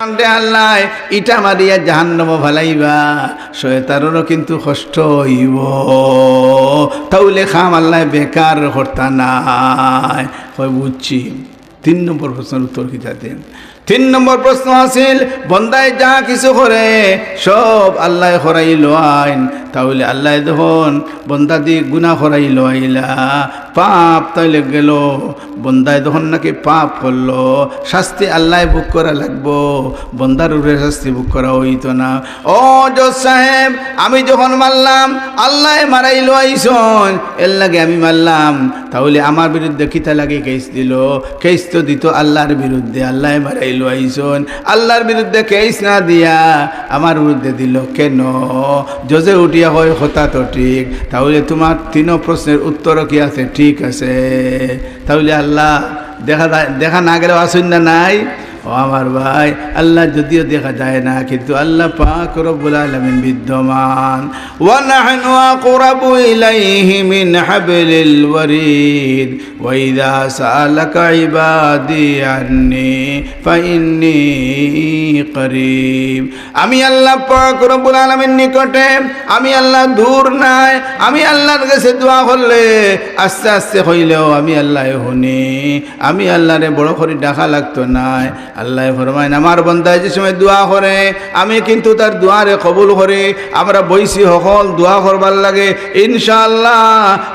আল্লাহ, ইটা মারিয়া জাহান্নম ভালাইবা শয়তারও কিন্তু কষ্ট হইব। তাহলে খাম আল্লাহ বেকার হর্তা নাই। হয় বুঝছি। তিন নম্বর প্রশ্নের উত্তর কি দেন? তিন নম্বর প্রশ্ন আছিল, বন্দায় যা কিছু করে, সব আল্লাহ হরাই লোয়াইন তাহলে আল্লাহ দেখুন, বন্দা দি গুণা হরাই লোয়াইলা পাপ তাইলে গেল। বন্দায় তখন নাকি পাপ করল, শাস্তি আল্লাহ বুক করা লাগবো। বন্দার উপরে শাস্তি বুক করা হইতো না। ও জজ সাহেব, আমি যখন মারলাম, আল্লাহ মারাই লোয়াইছন এর লাগে আমি মারলাম। তাহলে আমার বিরুদ্ধে কিতা লাগে কেস দিল। কেস তো দিত আল্লাহর বিরুদ্ধে, আল্লাহ মারাই লোয়াইছন আল্লাহর বিরুদ্ধে কেস না দিয়া আমার বিরুদ্ধে দিল কেন? জজে উঠিয়া হয় হতা তো ঠিক। তাহলে তোমার তিন প্রশ্নের উত্তরও কি আছে? ঠিক আছে। তাহলে আল্লাহ দেখা দেখা না গেলেও না নাই? ও আমার ভাই, আল্লাহ যদিও দেখা যায় না, কিন্তু আল্লাহ পাক রব্বুল আলামিন বিদ্যমান। আকরাবু ইলাইহি মিন হাবলিল ওয়ারিদ। ওয়া ইযা সাআলাকা ইবাদি আন্নি ফাইন্নি করিব। আমি আল্লাহ পাক রব্বুল আলামিন নিকটে, আমি আল্লাহ দূর নাই, আমি আল্লাহর কাছে দোয়া করলে আস্তে আস্তে হইলেও আমি আল্লাহ শুনি আমি আল্লাহরে বড় করে ডাকা লাগতো নাই। আল্লাহ ফরমাইন আমার বন্ধায় যে সময় দোয়া করে, আমি কিন্তু তার দোয়ারে কবুল করি। আমরা বৈশি সকল দোয়া করবার লাগে। ইনশাআল্লাহ,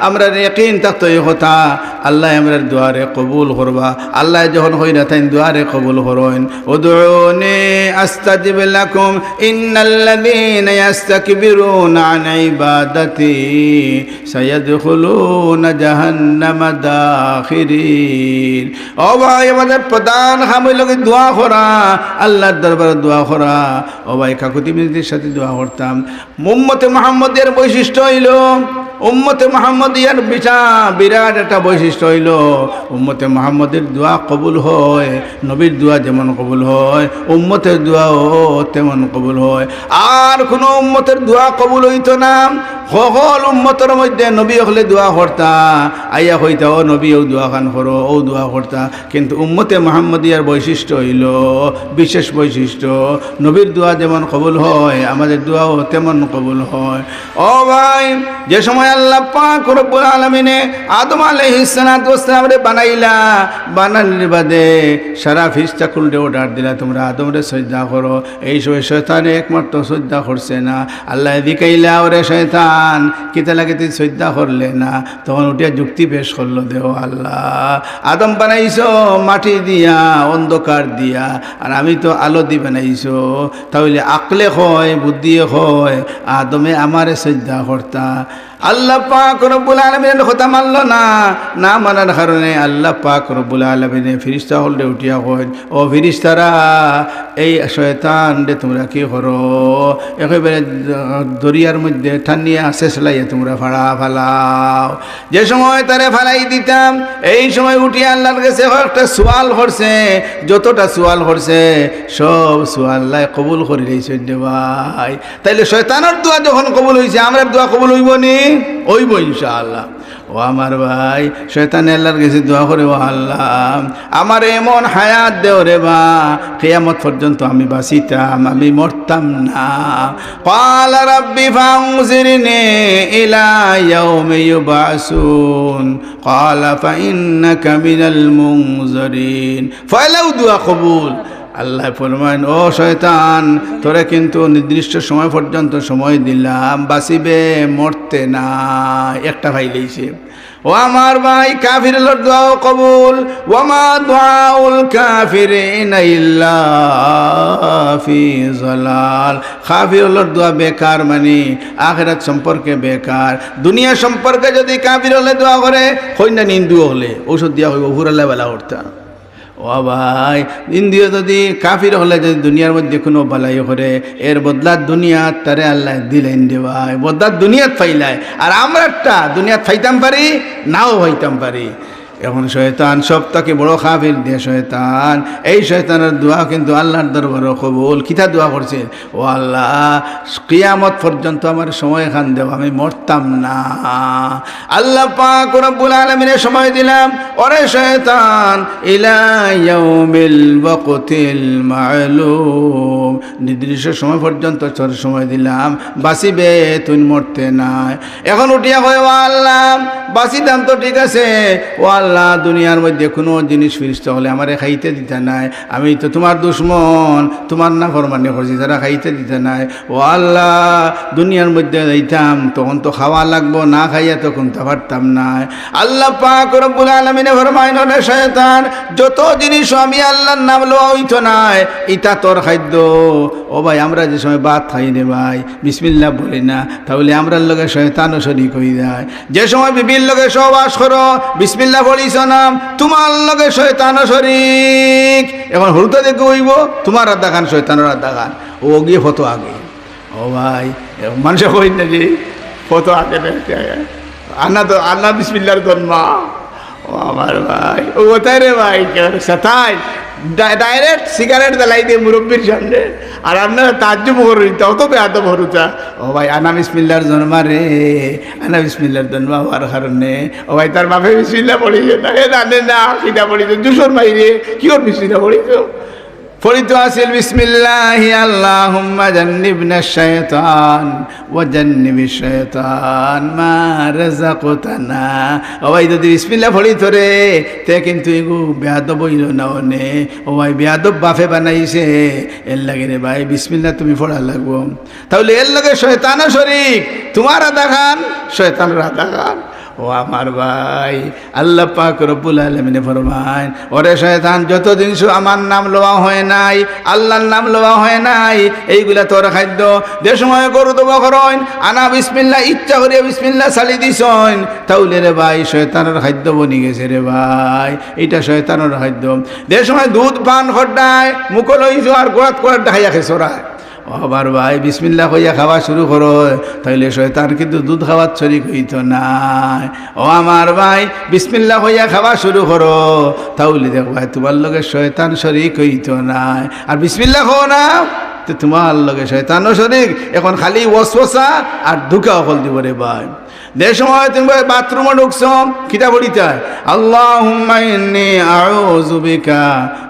আমরা রেকিন থাকতো এই কথা। আল্লাহ আমরা দোয়ারে কবুল করবা। আল্লাহ যখন হই না তাই দোয়ারে কবুল করেন। উদউনি আস্তাজিব লাকুম, ইন্নাল্লাযীনা ইয়াস্তাকবিরুনা আন ইবাদাতি, সায়াদখুলুনা জাহান্নামা দাখিরিন। ও ভাই, আমাদের প্রধান হামই লোকে দোয়া করা, আল্লাহর দরবারে দোয়া করা। ও ভাই কাকুতি সাথে দোয়া করতাম। মুম্মতে মোহাম্মদের বৈশিষ্ট্য হইল, উম্মতে মোহাম্মদ ইয়ার বিশা, বিরাট একটা বৈশিষ্ট্য হইল। উম্মতে মোহাম্মদের দোয়া কবুল হয়, নবীর দোয়া যেমন কবুল হয়, উম্মতের দোয়াও তেমন কবুল হয়। আর কোনো উম্মতের দোয়া কবুল হইতো না। সকল উম্মতের মধ্যে নবী হলে দোয়া করতা। আইয়া হইতা ও নবী, ও দোয়া খান করো, ও দোয়া করতা। কিন্তু উম্মতে মোহাম্মদিয়ার বৈশিষ্ট্য হইল। বিশেষ বৈশিষ্ট্য, নবীর দোয়া যেমন কবুল হয়, আমাদের দোয়াও তেমন কবুল হয়। ও ভাই, যে সময় আল্লাহ পাক আলামিনে আদম ওয়াসসালামরে বানাইলা, বানানোর বাদে সারা ফিসটা খুলতে অর্ডার দিলা, তোমরা আদমরে সজ্জা করো। এই সময় শয়তানে একমাত্র সজ্জা করছে না। আল্লাহ দিকাইলা, ওরে শয়তান, কিতা লাগে তুই সজ্জা করলে না। তখন উঠিয়া যুক্তি পেশ করল দেও আল্লাহ। আদম বানাইছ, মাটি দিয়া অন্ধকার দিয়া, আর আমি তো আলো দি বানাইছো। তাহলে আকলে হয় বুদ্ধি হয় আদমে আমারে শ্রদ্ধা করতা আল্লাহ পাক রব্বুল আলমিনের কথা মানল না। না মানার কারণে আল্লাহ পাক রব্বুল আলমিনে ফিরিস্তা হলে উঠিয়া হয় ও ফিরিস্তারা, এই শয়তান রে তোমরা কি করো? একেবারে দরিয়ার মধ্যে ঠান্নিয়া শেষ লাইয়া তোমরা ফাড়া ফালাও। যে সময় তারে ফালাই দিতাম, এই সময় উঠিয়া আল্লাহর কাছে একটা সোয়াল করছে। যতটা সোয়াল করছে, সব সোয়াল্লাহ কবুল করে রে ভাই। তাইলে শয়তানের দোয়া যখন কবুল হয়েছে আমরা দোয়া কবুল হইব নি হইব ইনশাআল্লাহ ও আমার ভাই শয়তান আল্লাহর কাছে দোয়া করে ও আল্লাহ আমার এমন হায়াত দেও রে বা কেয়ামত পর্যন্ত আমি বাঁচিতাম আমি মরতাম না قال رب فانظرني إلى يوم يبعثون قال فإنك من المنظرين فلو دعا قبول আল্লাহ ফরমান ও শয়তান, তোরা কিন্তু নির্দিষ্ট সময় পর্যন্ত সময় দিলাম, বাঁচিবে, মরতে না। একটা ভাই লইছে ও আমার ভাই কাফির দোয়াও কবুল ওমা দোয়াউল কাফির জলাল কাফির দোয়া বেকার মানে আখেরাত সম্পর্কে বেকার। দুনিয়া সম্পর্কে যদি কাফির হলে দোয়া করে, কইনা নিন্দু হলে ঔষধ দিয়া হইব হুরাল্লা বেলা উঠতাম ও ভাই, ইন্দ্রিয় যদি কাফির হলে যদি দুনিয়ার মধ্যে কোনো বালাই করে, এর বদলা দুনিয়াত তারে আল্লাহ দিলেন দে ভাই, বদলা দুনিয়াত ফাইলায় আর আমরা একটা দুনিয়াত ফাইতাম পারি, নাও হইতাম পারি। এখন শয়তান সবটাকে বড় খাফির দিয়ে শয়তান। এই শয়তানের দোয়া কিন্তু আল্লাহর দরবার কবুল। কিতা দোয়া করছে? ও আল্লাহ, কিয়ামত পর্যন্ত আমার সময় খান দেব আমি মরতাম না। আল্লাহ পাক রব্বুল আলমিনের সময় দিলাম, ওরে শয়তান নির্দিষ্ট সময় পর্যন্ত তোর সময় দিলাম, বাঁচিবে, তুই মরতে নাই। এখন উঠিয়া হয় ও আল্লাহ বাঁচিতাম তো ঠিক আছে। ও আল্লাহ দুনিয়ার মধ্যে কোনো জিনিস ফিরিস্ত হলে আমারে খাইতে দিতে নাই। আমি তো তোমার দুশ্মন, তোমার না ফরমানি করছি তারা খাইতে দিতে নাই। ও আল্লাহ, দুনিয়ার মধ্যে যাইতাম, তখন তো খাওয়া লাগবো, না খাইয়া তখন তো পারতাম না। আল্লাহ পাক রব্বুল আলমিনে ফরমাইন শয়তান, যত জিনিস আমি আল্লাহর নাম লওয়া হইতো নাই ইটা তোর খাদ্য। ও ভাই, আমরা যে সময় ভাত খাই রে ভাই বিসমিল্লা বলি না, তাহলে আমরার লগে শয়তানও শরিক হয়ে যায়। যে সময় বিবির লগে সহবাস করো বিসমিল্লা না, তোমার লগে শৈতান শরিক। এখন হরুতা দেখে হইব, তোমার আড্ডা খান শয়তানের আড্ডা খান ও গিয়ে ফতো আগে। ও ভাই মানুষে কই না যে ফতো আগে আন্না তো আন্না বিসমিল্লার জন্মা ও আমার ভাই, ও কোথায় রে ভাই? সাতাই ডাইরেক্ট সিগারেট জ্বালাই দিয়ে মুরব্বীর সামনে। আর আপনারা তাজ্জুব হরুতা অত বেহাত হরুতা ও ভাই, আনা বিসমিল্লার জন্মা রে, আনা বিসমিল্লার জন্মা হওয়ার কারণে। ও ভাই, তার বাপে বিসমিল্লা পড়িছে না হে জানে না কিটা পড়িছে দুশোর মাইরে কি ওর বিসমিল্লা পড়িছ ফরিত আসিল, বিসমিল্লাহি আল্লাহুম্মা জান্নিবনা শাইতান ওয়া জান্নিবি শাইতান মা রাযাকতানা। ও ভাই, যদি বিসমিল্লাহ ফরিত রে তে কিন্তু এগু বেয়াদব হইল না ওনে ও ভাই, বেয়াদব বাফে বানাইছে। এর লাগে রে ভাই, বিসমিল্লাহ তুমি পড়া লাগবো। তাহলে এর লাগে শয়তানও শরিক, তোমার আদা খান, শয়তানের আদা খান। ও আমার ভাই, আল্লাহ পাক রব্বুল আলমিনে ফরমায়, ওরে শয়তান, যতদিন শু আমার নাম লওয়া হয় নাই, আল্লাহর নাম লওয়া হয় নাই, এইগুলা তোর খাদ্য। যে সময় গরু দেবো করইন আনা বিসমিল্লা ইচ্ছা করিয়া বিসমিল্লা চালি দিছইন তাহলে রে ভাই শয়তানের খাদ্য বনি গেছে রে ভাই এটা শয়তানের খাদ্য। যে সময় দুধ পান খড্ডায়, মুখল হইছো আর গোড়াত গোড়াত খাইয়া খেসরায় আবার ভাই বিসমিল্লা কইয়া খাওয়া শুরু করো। তাইলে শয়তান কিন্তু দুধ খাওয়ার ছড়ি কইতো নাই। ও আমার ভাই বিসমিল্লা কইয়া খাওয়া শুরু করো। তাহলে দেখ ভাই, তোমার লগে শয়তান শরিক হইতো নাই। আর বিসমিল্লা খাও না। তো তোমার লগে শয়তানও শরিক, এখন খালি ওসওসা আর ধুকা অকল দিব রে ভাই। যে সময় তুমি বাথরুমে ঢুকছ কিতা বলিতায় আল্লাহ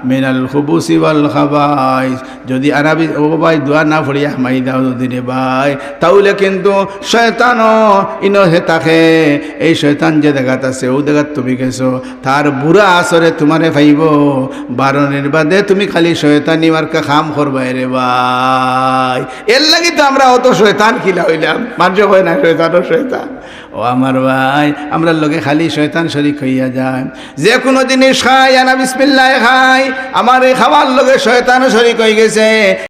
মিনাল খুবুসি ওয়াল খাবাইস। যদি আরবি, ও ভাই দোয়া না পড়িয়া মাই দাও যদি রে ভাই, তাহলে কিন্তু শয়তানও ইনো হে তাকে, এই শয়তান যে দেখাত আছে, ও দেখাত তুমি গেছো, তার বুড়া আসরে তোমারে ভাইব বারণের বাদে তুমি খালি শয়তানি মার্কা খাম করবাই রে ভাই। এর লাগি তো আমরা অত শয়তান খিলা হইলাম। মানুষ হয় না শয়তানও শয়তান। ও আমার ভাই, আমরা লোকে খালি শয়তান শরিক হইয়া যায় যে কোনো জিনিস খাই আনা বিসমিল্লায় খাই আমার এই খাবার লোকে শয়তানও শরিক হয়ে গেছে।